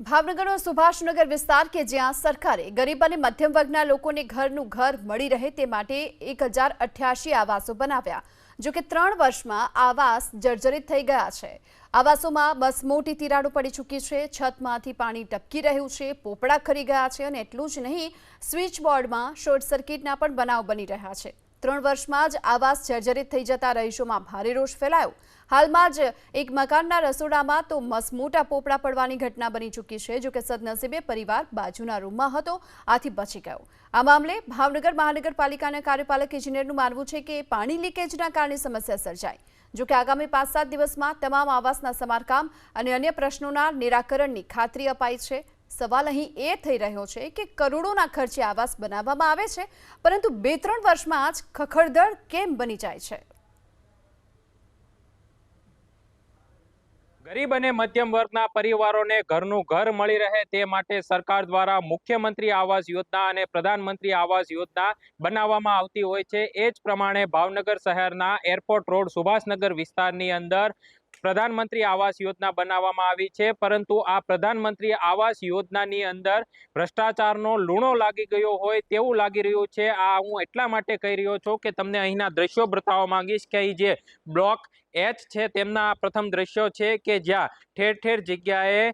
ભાવનગરનો સુભાષનગર વિસ્તાર કે જ્યાં સરકારે ગરીબ અને મધ્યમ વર્ગના લોકોને ઘરનું ઘર મળી રહે તે માટે એક આવાસો બનાવ્યા, જો કે ત્રણ વર્ષમાં આવાસ જર્જરિત થઈ ગયા છે. આવાસોમાં બસ મોટી તિરાડો પડી ચૂકી છે, છતમાંથી પાણી ટપકી રહ્યું છે, પોપડા ખરી ગયા છે અને એટલું જ નહીં સ્વિચ બોર્ડમાં શોર્ટ સર્કિટના પણ બનાવ બની રહ્યા છે. ત્રણ વર્ષમાં જ આવાસ જર્જરિત થઈ જતા રહીશોમાં ભારે રોષ ફેલાયો. હાલમાં જ એક મકાનના રસોડામાં તો મસમોટા પોપડા પડવાની ઘટના બની ચૂકી છે જો કે સદનસીબે પરિવાર બાજુના રૂમમાં હતો, આથી બચી ગયો. આ મામલે ભાવનગર મહાનગરપાલિકાના કાર્યપાલક ઇજનેરનું માનવું છે કે પાણી લીકેજના કારણે સમસ્યા સર્જાઈ. જોકે આગામી પાંચ સાત દિવસમાં તમામ આવાસના સમારકામ અને અન્ય પ્રશ્નોના નિરાકરણની ખાતરી અપાઈ છે. સવાલ અહીં એ થઈ રહ્યો છે કે કરોડોના ખર્ચે આવાસ બનાવવામાં આવે છે, પરંતુ બે ત્રણ વર્ષમાં આજ ખખડદળ કેમ બની જાય છે? ગરીબ અને મધ્યમ વર્ગના પરિવારોને ઘરનું ઘર મળી રહે તે માટે સરકાર દ્વારા મુખ્યમંત્રી આવાસ યોજના અને પ્રધાનમંત્રી આવાસ યોજના બનાવવામાં આવતી હોય છે. એ જ પ્રમાણે ભાવનગર શહેરના એરપોર્ટ રોડ સુભાષનગર વિસ્તારની અંદર પ્રધાનમંત્રી આવાસ યોજના બનાવવામાં આવી છે, પરંતુ આ પ્રધાનમંત્રી આવાસ યોજનાની અંદર ભ્રષ્ટાચારનો લૂણો લાગી ગયો હોય તેવું લાગી રહ્યું છે. આ હું એટલા માટે કહી રહ્યો છું કે તમને અહીંના દ્રશ્યો બતાવવા માંગીશ કે જે બ્લોક એચ છે તેમના પ્રથમ દ્રશ્યો છે કે જ્યાં ઠેર ઠેર જગ્યાએ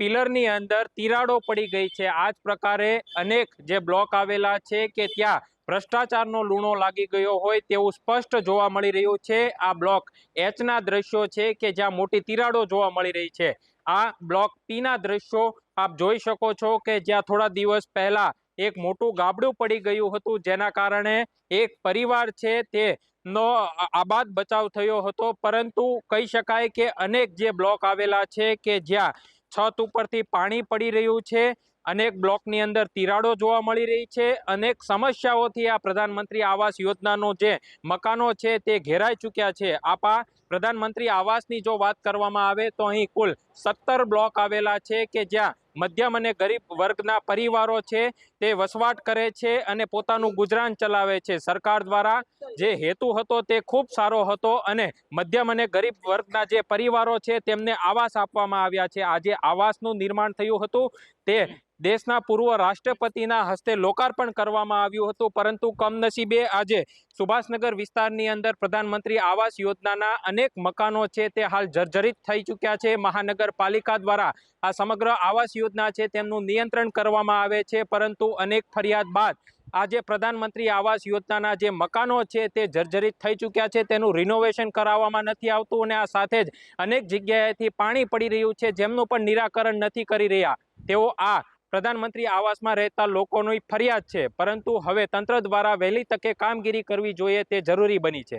પિલરની અંદર તિરાડો પડી ગઈ છે. આ જ પ્રકારે અનેક જે બ્લોક આવેલા છે કે ત્યાં ભ્રષ્ટાચારનો લૂણો લાગી ગયો હોય તેવું સ્પષ્ટ જોવા મળી રહ્યું છે. આ બ્લોક એચના દ્રશ્યો છે કે જ્યાં મોટી તિરાડો જોવા મળી રહી છે. આ બ્લોક પીના દ્રશ્યો આપ જોઈ શકો છો કે જ્યાં થોડા દિવસ પહેલા એક મોટું ગાબડું પડી ગયું હતું, જેના કારણે એક પરિવાર છે તે નો આબાદ બચાવ થયો હતો. પરંતુ કહી શકાય કે અનેક જે બ્લોક આવેલા છે કે જ્યાં છત ઉપરથી પાણી પડી રહ્યું છે. અનેક બ્લોકની અંદર તિરાડો જોવા મળી રહી છે. અનેક સમસ્યાઓથી આ પ્રધાનમંત્રી આવાસ યોજનાનો જે મકાનો છે તે ઘેરાઈ ચૂક્યા છે. આપા પ્રધાનમંત્રી આવાસની જો વાત કરવામાં આવે તો અહીં કુલ સત્તર બ્લોક આવેલા છે કે જ્યાં મધ્યમ અને ગરીબ વર્ગના પરિવારો છે, તે વસવાટ કરે છે અને પોતાનું ગુજરાન ચલાવે છે. સરકાર દ્વારા જે હેતુ હતો તે ખૂબ સારો હતો અને મધ્યમ અને ગરીબ વર્ગના જે પરિવારો છે તેમને આવાસ આપવામાં આવ્યા છે. આજે આવાસનું નિર્માણ થયું હતું. તે દેશના પૂર્વ રાષ્ટ્રપતિના હસ્તે લોકાર્પણ કરવામાં આવ્યું હતું, પરંતુ કમનસીબે આજે સુભાષનગર વિસ્તારની અંદર પ્રધાનમંત્રી આવાસ યોજનાના અનેક મકાનો છે તે હાલ જર્જરિત થઈ ચૂક્યા છે. મહાનગરપાલિકા દ્વારા આ સમગ્ર આવાસ યોજના છે તેમનું નિયંત્રણ કરવામાં આવે છે, પરંતુ અનેક ફરિયાદ બાદ આજે પ્રધાનમંત્રી આવાસ યોજનાના જે મકાનો છે તે જર્જરિત થઈ ચૂક્યા છે. તેનું રિનોવેશન કરાવવામાં નથી આવતું અને આ સાથે જ અનેક જગ્યાએથી પાણી પડી રહ્યું છે, જેમનું પણ નિરાકરણ નથી કરી રહ્યા. તેઓ આ પ્રધાનમંત્રી આવાસમાં રહેતા લોકોની ફરિયાદ છે, પરંતુ હવે તંત્ર દ્વારા વહેલી તકે કામગીરી કરવી જોઈએ તે જરૂરી બની છે.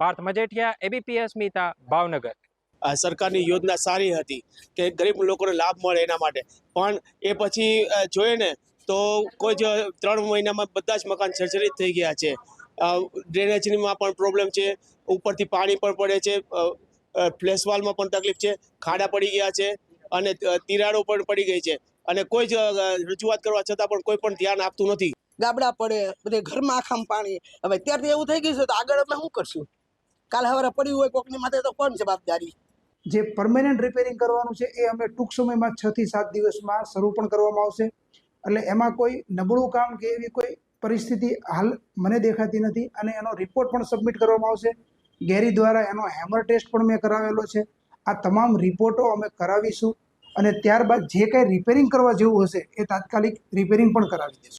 પાર્થ મજેઠિયા એબીપી અસ્મિતા ભાવનગર. સરકારની યોજના સારી હતી કે ગરીબ લોકોને લાભ મળે એના માટે. પણ એ પછી જોઈએ ને, તો કોઈ જ ત્રણ મહિનામાં બધા જ મકાન જર્જરિત થઈ ગયા છે. ડ્રેનેજમાં પણ પ્રોબ્લેમ છે, ઉપરથી પાણી પણ પડે છે ફ્લેશવાલમાં પણ તકલીફ છે, ખાડા પડી ગયા છે અને તિરાડો પણ પડી ગઈ છે. અને કોઈ જ રજૂઆત કરવા છતાં પણ કોઈ પણ ધ્યાન આપતું નથી. ગાબડા પડે બધે ઘરમાં આખામાં પાણી. હવે અત્યારથી એવું થઈ ગયું છે તો આગળ અમે શું કરશું? કાલે સવારે પડ્યું હોય કોકની માથે તો કોણ જવાબદારી? જે પરમેનન્ટ રિપેરિંગ કરવાનું છે એ અમે ટૂંક સમયમાં છ થી સાત દિવસમાં શરૂ પણ કરવામાં આવશે. એટલે એમાં કોઈ નબળું કામ કે એવી કોઈ પરિસ્થિતિ હાલ મને દેખાતી નથી અને એનો રિપોર્ટ પણ સબમિટ કરવામાં આવશે. ગેરી દ્વારા એનો હેમર ટેસ્ટ પણ મેં કરાવેલો છે. આ તમામ રિપોર્ટો અમે કરાવીશું. અને ત્યારબાદ જે કાંઈ રિપેરિંગ કરવા જેવું હશે એ તાત્કાલિક રિપેરિંગ પણ કરાવી દઈશું